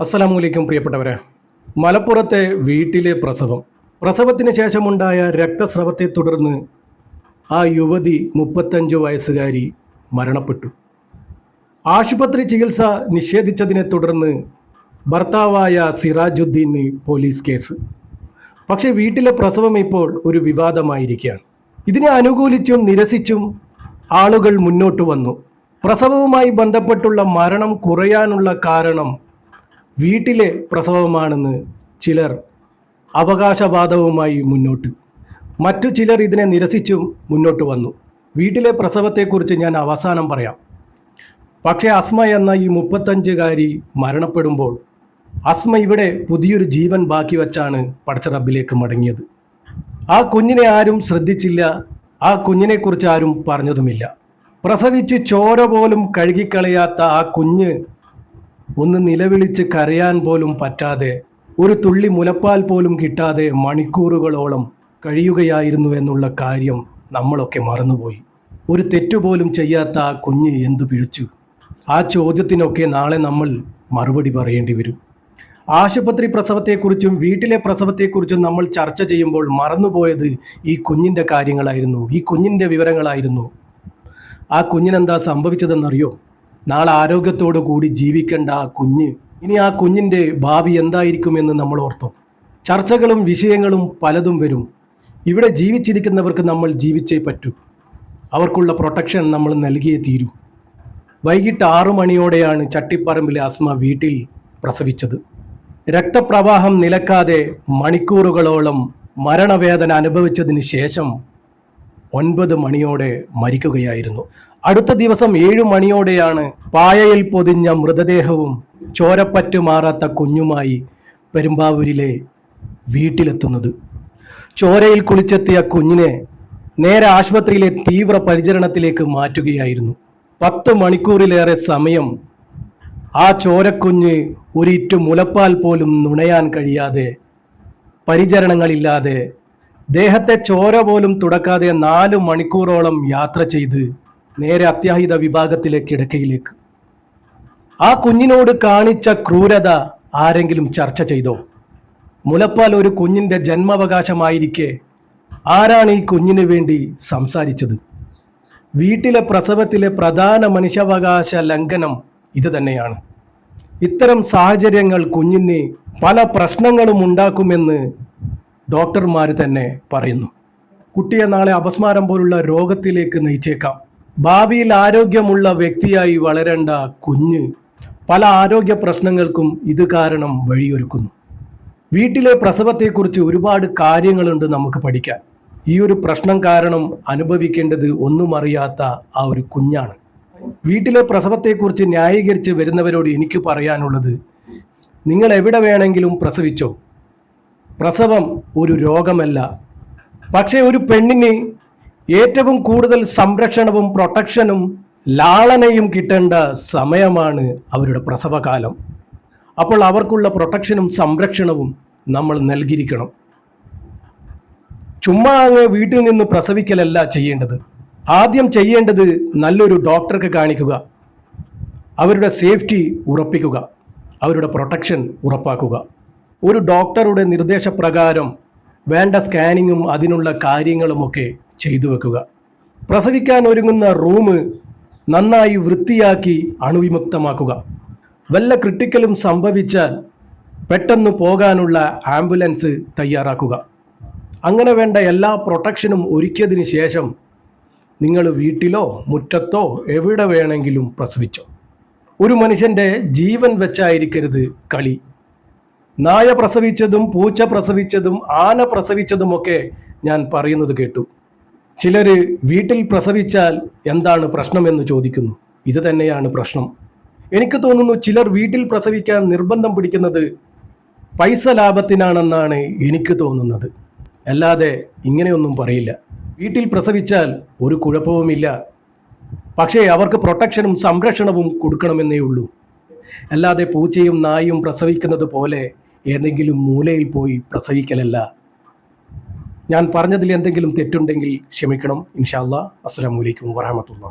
അസ്സലാമലൈക്കും പ്രിയപ്പെട്ടവരെ. മലപ്പുറത്തെ വീട്ടിലെ പ്രസവം. പ്രസവത്തിന് ശേഷമുണ്ടായ രക്തസ്രവത്തെ തുടർന്ന് ആ യുവതി മുപ്പത്തഞ്ച് വയസ്സുകാരി മരണപ്പെട്ടു. ആശുപത്രി ചികിത്സ നിഷേധിച്ചതിനെ തുടർന്ന് ഭർത്താവായ സിറാജുദ്ദീന് പോലീസ് കേസ്. പക്ഷെ വീട്ടിലെ പ്രസവം ഇപ്പോൾ ഒരു വിവാദമായിരിക്കുകയാണ്. ഇതിനെ അനുകൂലിച്ചും നിരസിച്ചും ആളുകൾ മുന്നോട്ട് വന്നു. പ്രസവവുമായി ബന്ധപ്പെട്ടുള്ള മരണം കുറയാനുള്ള കാരണം വീട്ടിലെ പ്രസവമാണെന്ന് ചിലർ അവകാശവാദവുമായി മുന്നോട്ട്. മറ്റു ചിലർ ഇതിനെ നിരസിച്ചും മുന്നോട്ട് വന്നു. വീട്ടിലെ പ്രസവത്തെക്കുറിച്ച് ഞാൻ അവസാനം പറയാം. പക്ഷേ അസ്മ എന്ന ഈ മുപ്പത്തഞ്ചുകാരി മരണപ്പെടുമ്പോൾ അസ്മ ഇവിടെ പുതിയൊരു ജീവൻ ബാക്കി വച്ചാണ് പടച്ച റബ്ബിലേക്ക് മടങ്ങിയത്. ആ കുഞ്ഞിനെ ആരും ശ്രദ്ധിച്ചില്ല. ആ കുഞ്ഞിനെക്കുറിച്ച് ആരും പറഞ്ഞതുമില്ല. പ്രസവിച്ച് ചോര പോലും കഴുകിക്കളയാത്ത ആ കുഞ്ഞ് ഒന്ന് നിലവിളിച്ച് കരയാൻ പോലും പറ്റാതെ ഒരു തുള്ളി മുലപ്പാൽ പോലും കിട്ടാതെ മണിക്കൂറുകളോളം കഴിയുകയായിരുന്നു എന്നുള്ള കാര്യം നമ്മളൊക്കെ മറന്നുപോയി. ഒരു തെറ്റുപോലും ചെയ്യാത്ത ആ കുഞ്ഞ് എന്തു പിഴച്ചു? ആ ചോദ്യത്തിനൊക്കെ നാളെ നമ്മൾ മറുപടി പറയേണ്ടി വരും. ആശുപത്രി പ്രസവത്തെക്കുറിച്ചും വീട്ടിലെ പ്രസവത്തെക്കുറിച്ചും നമ്മൾ ചർച്ച ചെയ്യുമ്പോൾ മറന്നുപോയത് ഈ കുഞ്ഞിന്റെ കാര്യങ്ങളായിരുന്നു ഈ കുഞ്ഞിന്റെ വിവരങ്ങളായിരുന്നു. ആ കുഞ്ഞിനെന്താ സംഭവിച്ചതെന്നറിയോ? നാളെ ആരോഗ്യത്തോടു കൂടി ജീവിക്കേണ്ട ആ കുഞ്ഞ്. ഇനി ആ കുഞ്ഞിന്റെ ഭാവി എന്തായിരിക്കുമെന്ന് നമ്മൾ ഓർത്തു. ചർച്ചകളും വിഷയങ്ങളും പലതും വരും. ഇവിടെ ജീവിച്ചിരിക്കുന്നവർക്ക് നമ്മൾ ജീവിച്ചേ പറ്റൂ. അവർക്കുള്ള പ്രൊട്ടക്ഷൻ നമ്മൾ നൽകിയേ തീരൂ. വൈകിട്ട് ആറു മണിയോടെയാണ് ചട്ടിപ്പറമ്പിലെ അസ്മ വീട്ടിൽ പ്രസവിച്ചത്. രക്തപ്രവാഹം നിലക്കാതെ മണിക്കൂറുകളോളം മരണവേദന അനുഭവിച്ചതിന് ശേഷം ഒൻപത് മണിയോടെ മരിക്കുകയായിരുന്നു. അടുത്ത ദിവസം ഏഴു മണിയോടെയാണ് പായയിൽ പൊതിഞ്ഞ മൃതദേഹവും ചോരപ്പറ്റു മാറാത്ത കുഞ്ഞുമായി പെരുമ്പാവൂരിലെ വീട്ടിലെത്തുന്നത്. ചോരയിൽ കുളിച്ചെത്തിയ കുഞ്ഞിനെ നേരെ ആശുപത്രിയിലെ തീവ്ര പരിചരണത്തിലേക്ക് മാറ്റുകയായിരുന്നു. പത്ത് മണിക്കൂറിലേറെ സമയം ആ ചോരക്കുഞ്ഞ് ഒരിറ്റു മുലപ്പാൽ പോലും നുണയാൻ കഴിയാതെ പരിചരണങ്ങളില്ലാതെ ദേഹത്തെ ചോര പോലും തുടക്കാതെ നാല് മണിക്കൂറോളം യാത്ര ചെയ്ത് നേരെ അത്യാഹിത വിഭാഗത്തിലെ കിടക്കയിലേക്ക് ആ കുഞ്ഞിനോട് കാണിച്ച ക്രൂരത ആരെങ്കിലും ചർച്ച ചെയ്തോ? മുലപ്പാൽ ഒരു കുഞ്ഞിന്റെ ജന്മാവകാശമായിരിക്കെ ആരാണ് ഈ കുഞ്ഞിന് വേണ്ടി സംസാരിച്ചത്? വീട്ടിലെ പ്രസവത്തിലെ പ്രധാന മനുഷ്യാവകാശ ലംഘനം ഇത് തന്നെയാണ്. ഇത്തരം സാഹചര്യങ്ങൾ കുഞ്ഞിന് പല പ്രശ്നങ്ങളും ഉണ്ടാക്കുമെന്ന് ഡോക്ടർമാർ തന്നെ പറയുന്നു. കുട്ടിയെ നാളെ അപസ്മാരം പോലുള്ള രോഗത്തിലേക്ക് നയിച്ചേക്കാം. ഭാവിയിൽ ആരോഗ്യമുള്ള വ്യക്തിയായി വളരേണ്ട കുഞ്ഞ് പല ആരോഗ്യ പ്രശ്നങ്ങൾക്കും ഇത് കാരണം വഴിയൊരുക്കുന്നു. വീട്ടിലെ പ്രസവത്തെക്കുറിച്ച് ഒരുപാട് കാര്യങ്ങളുണ്ട് നമുക്ക് പഠിക്കാൻ. ഈ ഒരു പ്രശ്നം കാരണം അനുഭവിക്കേണ്ടത് ഒന്നും അറിയാത്ത ആ ഒരു കുഞ്ഞാണ്. വീട്ടിലെ പ്രസവത്തെക്കുറിച്ച് ന്യായീകരിച്ച് വരുന്നവരോട് എനിക്ക് പറയാനുള്ളത് നിങ്ങൾ എവിടെ വേണമെങ്കിലും പ്രസവിച്ചോ? പ്രസവം ഒരു രോഗമല്ല. പക്ഷേ ഒരു പെണ്ണിന് ഏറ്റവും കൂടുതൽ സംരക്ഷണവും പ്രൊട്ടക്ഷനും ലാളനയും കിട്ടേണ്ട സമയമാണ് അവരുടെ പ്രസവകാലം. അപ്പോൾ അവർക്കുള്ള പ്രൊട്ടക്ഷനും സംരക്ഷണവും നമ്മൾ നൽകിയിരിക്കണം. ചുമ്മാ അങ്ങ് വീട്ടിൽ നിന്ന് പ്രസവിക്കലല്ല ചെയ്യേണ്ടത്. ആദ്യം ചെയ്യേണ്ടത് നല്ലൊരു ഡോക്ടർക്ക് കാണിക്കുക. അവരുടെ സേഫ്റ്റി ഉറപ്പിക്കുക. അവരുടെ പ്രൊട്ടക്ഷൻ ഉറപ്പാക്കുക. ഒരു ഡോക്ടറുടെ നിർദ്ദേശപ്രകാരം വേണ്ട സ്കാനിങ്ങും അതിനുള്ള കാര്യങ്ങളുമൊക്കെ ചെയ്തു വെക്കുക. പ്രസവിക്കാൻ ഒരുങ്ങുന്ന റൂം നന്നായി വൃത്തിയാക്കി അണുവിമുക്തമാക്കുക. വല്ല ക്രിട്ടിക്കലും സംഭവിച്ചാൽ പെട്ടെന്ന് പോകാനുള്ള ആംബുലൻസ് തയ്യാറാക്കുക. അങ്ങനെ വേണ്ട എല്ലാ പ്രൊട്ടക്ഷനും ഒരുക്കിയതിന് ശേഷം നിങ്ങൾ വീട്ടിലോ മുറ്റത്തോ എവിടെ വേണമെങ്കിലും പ്രസവിച്ചോ. ഒരു മനുഷ്യന്റെ ജീവൻ വെച്ചായിരിക്കരുത് കളി. നായ പ്രസവിച്ചതും പൂച്ച പ്രസവിച്ചതും ആന പ്രസവിച്ചതുമൊക്കെ ഞാൻ പറയുന്നത് കേട്ടു. ചിലർ വീട്ടിൽ പ്രസവിച്ചാൽ എന്താണ് പ്രശ്നമെന്ന് ചോദിക്കുന്നു. ഇത് തന്നെയാണ് പ്രശ്നം. എനിക്ക് തോന്നുന്നു ചിലർ വീട്ടിൽ പ്രസവിക്കാൻ നിർബന്ധം പിടിക്കുന്നത് പൈസ ലാഭത്തിനാണെന്നാണ് എനിക്ക് തോന്നുന്നത്. അല്ലാതെ ഇങ്ങനെയൊന്നും പറയില്ല. വീട്ടിൽ പ്രസവിച്ചാൽ ഒരു കുഴപ്പവുമില്ല. പക്ഷേ അവർക്ക് പ്രൊട്ടക്ഷനും സംരക്ഷണവും കൊടുക്കണമെന്നേ ഉള്ളൂ. അല്ലാതെ പൂച്ചയും നായും പ്രസവിക്കുന്നത് പോലെ ഏതെങ്കിലും മൂലയിൽ പോയി പ്രസവിക്കലല്ല. ഞാൻ പറഞ്ഞതിൽ എന്തെങ്കിലും തെറ്റുണ്ടെങ്കിൽ ക്ഷമിക്കണം. ഇൻഷാല്ലാ അസ്സാം വലൈക്കും വറഹമത്തുള്ള